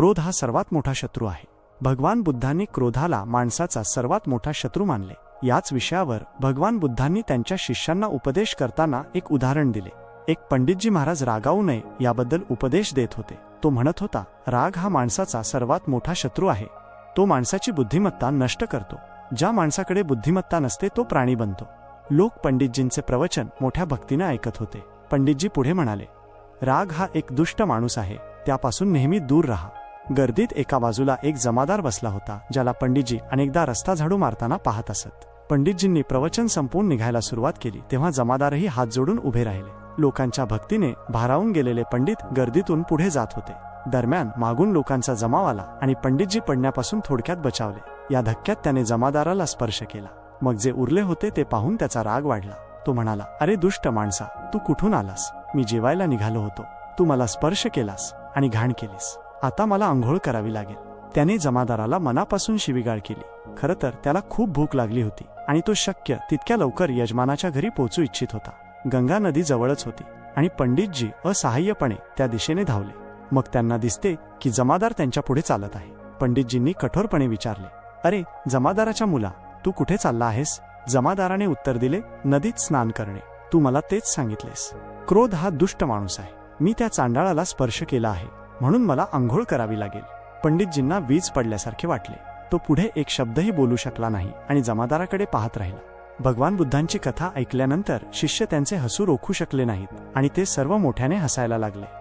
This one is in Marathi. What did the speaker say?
क्रोध हा सर्वात मोठा शत्रू आहे. भगवान बुद्धांनी क्रोधाला माणसाचा सर्वात मोठा शत्रू मानले. याच विषयावर भगवान बुद्धांनी त्यांच्या शिष्यांना उपदेश करताना एक उदाहरण दिले. एक पंडितजी महाराज रागावू नये याबद्दल उपदेश देत होते. तो म्हणत होता राग हा माणसाचा सर्वात मोठा शत्रू आहे. तो माणसाची बुद्धिमत्ता नष्ट करतो. ज्या माणसाकडे बुद्धिमत्ता नसते तो प्राणी बनतो. लोक पंडितजींचे प्रवचन मोठ्या भक्तीने ऐकत होते. पंडितजी पुढे म्हणाले राग हा एक दुष्ट माणूस आहे. त्यापासून नेहमी दूर राहा. गर्दीत एका बाजूला एक जमादार बसला होता ज्याला पंडितजी अनेकदा रस्ता झाडू मारताना पाहत असत. पंडितजींनी प्रवचन संपवून निघायला सुरुवात केली तेव्हा जमादारही हात जोडून उभे राहिले. लोकांच्या भक्तीने भारावून गेलेले पंडित गर्दीतून पुढे जात होते. दरम्यान मागून लोकांचा जमाव आला आणि पंडितजी पडण्यापासून थोडक्यात बचावले. या धक्क्यात त्याने जमादाराला स्पर्श केला. मग जे उरले होते ते पाहून त्याचा राग वाढला. तो म्हणाला अरे दुष्ट माणसा तू कुठून आलास? मी जेवायला निघालो होतो. तू मला स्पर्श केलास आणि घाण केलीस. आता मला आंघोळ करावी लागेल. त्याने जमादाराला मनापासून शिवीगाळ केली. खरं तर त्याला खूप भूक लागली होती आणि तो शक्य तितक्या लवकर यजमानाच्या घरी पोहोचू इच्छित होता. गंगा नदी जवळच होती आणि पंडितजी असहाय्यपणे त्या दिशेने धावले. मग त्यांना दिसते की जमादार त्यांच्या पुढे चालत आहे. पंडितजींनी कठोरपणे विचारले अरे जमादाराच्या मुला तू कुठे चालला आहेस? जमादाराने उत्तर दिले नदीत स्नान करणे. तू मला तेच सांगितलेस. क्रोध हा दुष्ट माणूस आहे. मी त्या चांडाळाला स्पर्श केला आहे. म्हणून मला आंघोळ करावी लागेल. पंडितजींना वीज पडल्यासारखे वाटले. तो पुढे एक शब्दही बोलू शकला नाही आणि जमादाराकडे पाहत राहिला. भगवान बुद्धांची कथा ऐकल्यानंतर शिष्य त्यांचे हसू रोखू शकले नाहीत आणि ते सर्व मोठ्याने हसायला लागले.